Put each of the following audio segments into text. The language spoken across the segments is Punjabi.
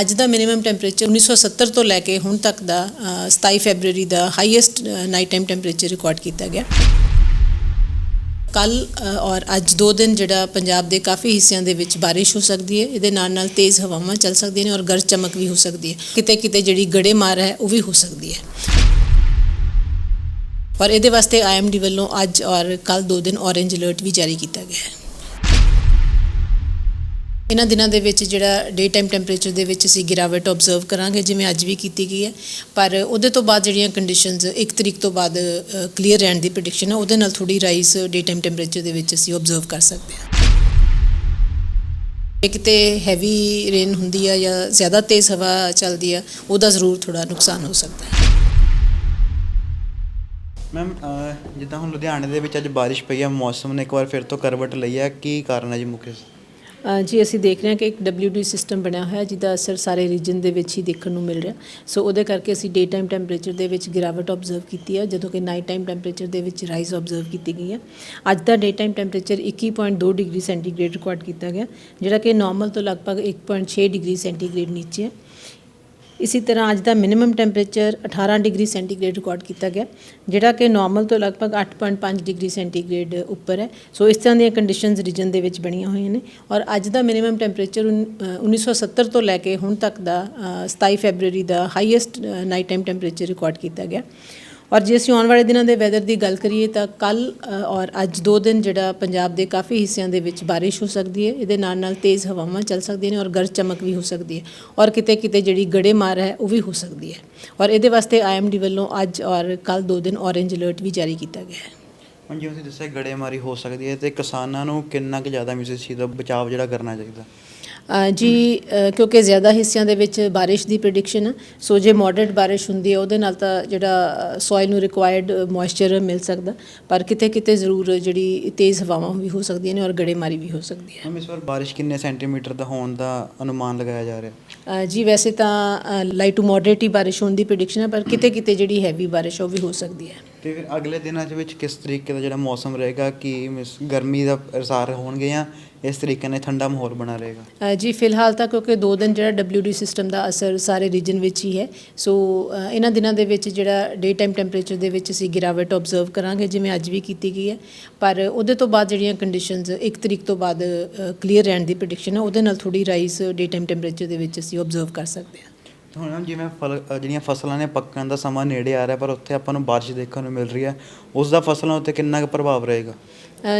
ਅੱਜ ਦਾ ਮਿਨੀਮਮ ਟੈਂਪਰੇਚਰ 1970 ਤੋਂ ਲੈ ਕੇ ਹੁਣ ਤੱਕ ਦਾ ਅ, 27 ਫੈਬਰੂਰੀ ਦਾ highest night time temperature record ਕੀਤਾ ਗਿਆ। ਕੱਲ ਔਰ ਅੱਜ ਦੋ ਦਿਨ ਜਿਹੜਾ ਪੰਜਾਬ ਦੇ ਕਾਫੀ ਹਿੱਸਿਆਂ ਦੇ ਵਿੱਚ ਬਾਰਿਸ਼ ਹੋ ਸਕਦੀ ਹੈ। ਇਹਦੇ ਨਾਲ ਨਾਲ ਤੇਜ਼ ਹਵਾਵਾਂ ਚੱਲ ਸਕਦੀਆਂ ਨੇ ਔਰ ਗਰਜ ਚਮਕ ਵੀ ਹੋ ਸਕਦੀ ਹੈ। ਕਿਤੇ ਕਿਤੇ ਜਿਹੜੀ ਗੜੇਮਾਰ ਹੈ ਉਹ ਵੀ ਹੋ ਸਕਦੀ ਹੈ। ਔਰ ਇਹਦੇ ਵਾਸਤੇ ਆਈਐਮਡੀ ਵੱਲੋਂ ਅੱਜ ਔਰ ਕੱਲ ਦੋ ਦਿਨ ਔਰੇਂਜ ਅਲਰਟ ਵੀ ਜਾਰੀ ਕੀਤਾ ਗਿਆ ਹੈ। ਇਹਨਾਂ ਦਿਨਾਂ ਦੇ ਵਿੱਚ ਜਿਹੜਾ ਡੇ ਟਾਈਮ ਟੈਂਪਰੇਚਰ ਦੇ ਵਿੱਚ ਅਸੀਂ ਗਿਰਾਵਟ ਆਬਜ਼ਰਵ ਕਰਾਂਗੇ, ਜਿਵੇਂ ਅੱਜ ਵੀ ਕੀਤੀ ਗਈ ਹੈ। ਪਰ ਉਹਦੇ ਤੋਂ ਬਾਅਦ ਜਿਹੜੀਆਂ ਕੰਡੀਸ਼ਨਸ 1 ਤਰੀਕ ਤੋਂ ਬਾਅਦ ਕਲੀਅਰ ਰਹਿਣ ਦੀ ਪ੍ਰੈਡਿਕਸ਼ਨ ਹੈ, ਉਹਦੇ ਨਾਲ ਥੋੜੀ ਰਾਈਸ ਡੇ ਟਾਈਮ ਟੈਂਪਰੇਚਰ ਦੇ ਵਿੱਚ ਅਸੀਂ ਆਬਜ਼ਰਵ ਕਰ ਸਕਦੇ ਹਾਂ। ਜੇ ਕਿਤੇ ਹੈਵੀ ਰੇਨ ਹੁੰਦੀ ਆ ਜਾਂ ਜ਼ਿਆਦਾ ਤੇਜ਼ ਹਵਾ ਚੱਲਦੀ ਆ, ਉਹਦਾ ਜ਼ਰੂਰ ਥੋੜਾ ਨੁਕਸਾਨ ਹੋ ਸਕਦਾ ਹੈ। ਮੈਮ ਜਿੱਦਾਂ ਹੁਣ ਲੁਧਿਆਣੇ ਦੇ ਵਿੱਚ ਅੱਜ ਬਾਰਿਸ਼ ਪਈ ਆ, ਮੌਸਮ ਨੇ ਇੱਕ ਵਾਰ ਫਿਰ ਤੋਂ ਕਰਵਟ ਲਈ ਹੈ ਕੀ ਕਾਰਨ ਹੈ ਜੀ ਮੁੱਖ ਜੀ, ਅਸੀਂ ਦੇਖ ਰਹੇ ਹਾਂ ਕਿ ਇੱਕ WD ਸਿਸਟਮ ਬਣਿਆ ਹੋਇਆ, ਜਿਹਦਾ ਅਸਰ ਸਾਰੇ ਰੀਜਨ ਦੇ ਵਿੱਚ ਹੀ ਦੇਖਣ ਨੂੰ ਮਿਲ ਰਿਹਾ। ਸੋ ਉਹਦੇ ਕਰਕੇ ਅਸੀਂ ਡੇ ਟਾਈਮ ਟੈਂਪਰੇਚਰ ਦੇ ਵਿੱਚ ਗਿਰਾਵਟ ਆਬਜ਼ਰਵ ਕੀਤੀ ਹੈ, ਜਦੋਂ ਕਿ ਨਾਈਟ ਟਾਈਮ ਟੈਂਪਰੇਚਰ ਦੇ ਵਿੱਚ ਰਾਈਜ਼ ਆਬਜ਼ਰਵ ਕੀਤੀ ਗਈ ਹੈ। ਅੱਜ ਦਾ day time temperature 21.2 degree centigrade record ਕੀਤਾ ਗਿਆ, ਜਿਹੜਾ ਕਿ ਨਾਰਮਲ ਤੋਂ ਲਗਭਗ 1.6 ਡਿਗਰੀ ਸੈਂਟੀਗ੍ਰੇਡ ਨੀਚੇ ਹੈ। ਇਸੇ ਤਰ੍ਹਾਂ ਅੱਜ ਦਾ minimum temperature 18 degree centigrade record ਕੀਤਾ ਗਿਆ ਜਿਹੜਾ ਕਿ ਨਾਰਮਲ ਤੋਂ ਲਗਭਗ 8.5 ਡਿਗਰੀ ਸੈਂਟੀਗ੍ਰੇਡ ਉੱਪਰ ਹੈ। ਸੋ ਇਸ ਤਰ੍ਹਾਂ ਦੀਆਂ ਕੰਡੀਸ਼ਨਸ ਰੀਜਨ ਦੇ ਵਿੱਚ ਬਣੀਆਂ ਹੋਈਆਂ ਨੇ ਔਰ ਅੱਜ ਦਾ ਮਿਨੀਮਮ ਟੈਂਪਰੇਚਰ 1970 ਤੋਂ ਲੈ ਕੇ ਹੁਣ ਤੱਕ ਦਾ ਅ, 27 ਫੈਬਰੂਰੀ ਦਾ highest night time temperature record ਕੀਤਾ ਗਿਆ। ਔਰ ਜੇ ਅਸੀਂ ਆਉਣ ਵਾਲੇ ਦਿਨਾਂ ਦੇ ਵੈਦਰ ਦੀ ਗੱਲ ਕਰੀਏ ਤਾਂ ਕੱਲ ਔਰ ਅੱਜ ਦੋ ਦਿਨ ਜਿਹੜਾ ਪੰਜਾਬ ਦੇ ਕਾਫੀ ਹਿੱਸਿਆਂ ਦੇ ਵਿੱਚ ਬਾਰਿਸ਼ ਹੋ ਸਕਦੀ ਹੈ। ਇਹਦੇ ਨਾਲ ਨਾਲ ਤੇਜ਼ ਹਵਾਵਾਂ ਚੱਲ ਸਕਦੀਆਂ ਨੇ ਔਰ ਗਰਜ ਚਮਕ ਵੀ ਹੋ ਸਕਦੀ ਹੈ ਔਰ ਕਿਤੇ ਕਿਤੇ ਜਿਹੜੀ ਗੜੇਮਾਰ ਹੈ ਉਹ ਵੀ ਹੋ ਸਕਦੀ ਹੈ। ਔਰ ਇਹਦੇ ਵਾਸਤੇ ਆਈਐਮਡੀ ਵੱਲੋਂ ਅੱਜ ਔਰ ਕੱਲ ਦੋ ਦਿਨ ਔਰੇਂਜ ਅਲਰਟ ਵੀ ਜਾਰੀ ਕੀਤਾ ਗਿਆ ਹੈ। ਹੁਣ ਜਿਵੇਂ ਤੁਸੀਂ ਦੱਸਿਆ ਗੜੇਮਾਰੀ ਹੋ ਸਕਦੀ ਹੈ ਤੇ ਕਿਸਾਨਾਂ ਨੂੰ ਕਿੰਨਾ ਕੁ ਜ਼ਿਆਦਾ ਮਿਸ ਇਸ ਚੀਜ਼ ਦਾ ਬਚਾਅ ਜਿਹੜਾ ਕਰਨਾ ਚਾਹੀਦਾ। ਜੀ ਕਿਉਂਕਿ ਜ਼ਿਆਦਾ ਹਿੱਸਿਆਂ ਦੇ ਵਿੱਚ ਬਾਰਿਸ਼ ਦੀ ਪ੍ਰੈਡਿਕਸ਼ਨ ਹੈ ਸੋ ਜੇ ਮੋਡਰੇਟ ਬਾਰਿਸ਼ ਹੁੰਦੀ ਹੈ ਉਹਦੇ ਨਾਲ ਤਾਂ ਜਿਹੜਾ ਸੋਇਲ ਨੂੰ ਰਿਕੁਆਇਰਡ ਮੋਇਸਚਰ ਮਿਲ ਸਕਦਾ ਪਰ ਕਿਤੇ ਕਿਤੇ ਜ਼ਰੂਰ ਜਿਹੜੀ ਤੇਜ਼ ਹਵਾਵਾਂ ਵੀ ਹੋ ਸਕਦੀਆਂ ਨੇ ਔਰ ਗੜੇਮਾਰੀ ਵੀ ਹੋ ਸਕਦੀ ਹੈ। ਮੈਮ ਇਸ ਵਾਰ ਬਾਰਿਸ਼ ਕਿੰਨੇ ਸੈਂਟੀਮੀਟਰ ਦਾ ਹੋਣ ਦਾ ਅਨੁਮਾਨ ਲਗਾਇਆ ਜਾ ਰਿਹਾ? ਜੀ ਵੈਸੇ ਤਾਂ ਲਾਈਟ ਟੂ ਮੋਡਰੇਟ ਹੀ ਬਾਰਿਸ਼ ਹੋਣ ਦੀ ਪ੍ਰੈਡਿਕਸ਼ਨ ਹੈ ਪਰ ਕਿਤੇ ਕਿਤੇ ਜਿਹੜੀ ਹੈਵੀ ਬਾਰਿਸ਼ ਉਹ ਵੀ ਹੋ ਸਕਦੀ ਹੈ। ਤੇ ਫਿਰ ਅਗਲੇ ਦਿਨਾਂ ਦੇ ਵਿੱਚ ਕਿਸ ਤਰੀਕੇ ਦਾ ਜਿਹੜਾ ਮੌਸਮ ਰਹੇਗਾ, ਕਿ ਮਿਸ ਗਰਮੀ ਦਾ ਅਸਾਰ ਹੋਣਗੇ ਜਾਂ ਇਸ ਤਰੀਕੇ ਨਾਲ ਠੰਡਾ ਮਾਹੌਲ ਬਣਾ ਰਹੇਗਾ? ਜੀ, ਫਿਲਹਾਲ ਤਾਂ ਕਿਉਂਕਿ ਦੋ ਦਿਨ ਜਿਹੜਾ WD ਸਿਸਟਮ ਦਾ ਅਸਰ ਸਾਰੇ ਰੀਜਨ ਵਿੱਚ ਹੀ ਹੈ, ਸੋ ਇਹਨਾਂ ਦਿਨਾਂ ਦੇ ਵਿੱਚ ਜਿਹੜਾ ਡੇ ਟਾਈਮ ਟੈਂਪਰੇਚਰ ਦੇ ਵਿੱਚ ਅਸੀਂ ਗਿਰਾਵਟ ਆਬਜ਼ਰਵ ਕਰਾਂਗੇ, ਜਿਵੇਂ ਅੱਜ ਵੀ ਕੀਤੀ ਗਈ ਹੈ। ਪਰ ਉਹਦੇ ਤੋਂ ਬਾਅਦ ਜਿਹੜੀਆਂ ਕੰਡੀਸ਼ਨਸ 1 ਤਰੀਕ ਤੋਂ ਬਾਅਦ ਕਲੀਅਰ ਰਹਿਣ ਦੀ ਪ੍ਰੈਡਿਕਸ਼ਨ ਹੈ, ਉਹਦੇ ਨਾਲ ਥੋੜੀ ਰਾਈਸ ਡੇ ਟਾਈਮ ਟੈਂਪਰੇਚਰ ਦੇ ਵਿੱਚ ਅਸੀਂ ਆਬਜ਼ਰਵ ਕਰ ਸਕਦੇ ਹਾਂ। ਹੁਣ ਜਿਵੇਂ ਫਲ ਜਿਹੜੀਆਂ ਫਸਲਾਂ ਨੇ ਪੱਕਣ ਦਾ ਸਮਾਂ ਨੇੜੇ ਆ ਰਿਹਾ ਪਰ ਉੱਥੇ ਆਪਾਂ ਨੂੰ ਬਾਰਿਸ਼ ਦੇਖਣ ਨੂੰ ਮਿਲ ਰਹੀ ਹੈ। ਉਸ ਦਾ ਫਸਲਾਂ ਉੱਤੇ ਕਿੰਨਾ ਕੁ ਪ੍ਰਭਾਵ ਰਹੇਗਾ?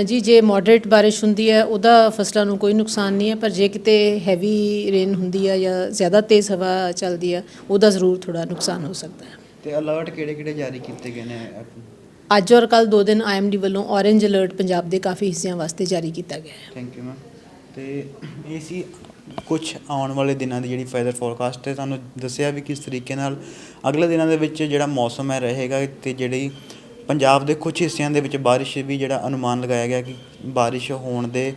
ਜੀ ਜੇ ਮੋਡਰੇਟ ਬਾਰਿਸ਼ ਹੁੰਦੀ ਹੈ ਉਹਦਾ ਫਸਲਾਂ ਨੂੰ ਕੋਈ ਨੁਕਸਾਨ ਨਹੀਂ ਹੈ ਪਰ ਜੇ ਕਿਤੇ ਹੈਵੀ ਰੇਨ ਹੁੰਦੀ ਹੈ ਜਾਂ ਜ਼ਿਆਦਾ ਤੇਜ਼ ਹਵਾ ਚੱਲਦੀ ਹੈ ਉਹਦਾ ਜ਼ਰੂਰ ਥੋੜਾ ਨੁਕਸਾਨ ਹੋ ਸਕਦਾ ਹੈ। ਤੇ ਅਲਰਟ ਕਿਹੜੇ ਕਿਹੜੇ ਜਾਰੀ ਕੀਤੇ ਗਏ ਨੇ ਅੱਜ ਔਰ ਕੱਲ ਦੋ ਦਿਨ ਆਈਐਮਡੀ ਵੱਲੋਂ ਔਰੇਂਜ ਅਲਰਟ ਪੰਜਾਬ ਦੇ ਕਾਫੀ ਹਿੱਸਿਆਂ ਵਾਸਤੇ ਜਾਰੀ ਕੀਤਾ ਗਿਆ ਹੈ। ਥੈਂਕ ਯੂ ਮੈਮ ਤੇ ਇਹ ਸੀ ਕੁਛ ਆਉਣ ਵਾਲੇ ਦਿਨਾਂ ਦੀ ਜਿਹੜੀ ਵੈਦਰ ਫੋਰਕਾਸਟ ਹੈ ਤੁਹਾਨੂੰ ਦੱਸਿਆ ਵੀ ਕਿਸ ਤਰੀਕੇ ਨਾਲ ਅਗਲੇ ਦਿਨਾਂ ਦੇ ਵਿੱਚ ਜਿਹੜਾ ਮੌਸਮ ਹੈ ਰਹੇਗਾ ਅਤੇ ਜਿਹੜੀ ਪੰਜਾਬ ਦੇ ਕੁਝ ਹਿੱਸਿਆਂ ਦੇ ਵਿੱਚ ਬਾਰਿਸ਼ ਵੀ ਜਿਹੜਾ ਅਨੁਮਾਨ ਲਗਾਇਆ ਗਿਆ ਕਿ ਬਾਰਿਸ਼ ਹੋਣ ਦੇ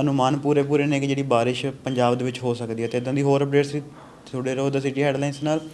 ਅਨੁਮਾਨ ਪੂਰੇ ਪੂਰੇ ਨੇ ਕਿ ਜਿਹੜੀ ਬਾਰਿਸ਼ ਪੰਜਾਬ ਦੇ ਵਿੱਚ ਹੋ ਸਕਦੀ ਹੈ। ਅਤੇ ਇੱਦਾਂ ਦੀ ਹੋਰ ਅਪਡੇਟਸ ਜੁੜੇ ਰਹੋ ਦ ਸਿਟੀ ਹੈਡਲਾਈਨਸ ਨਾਲ।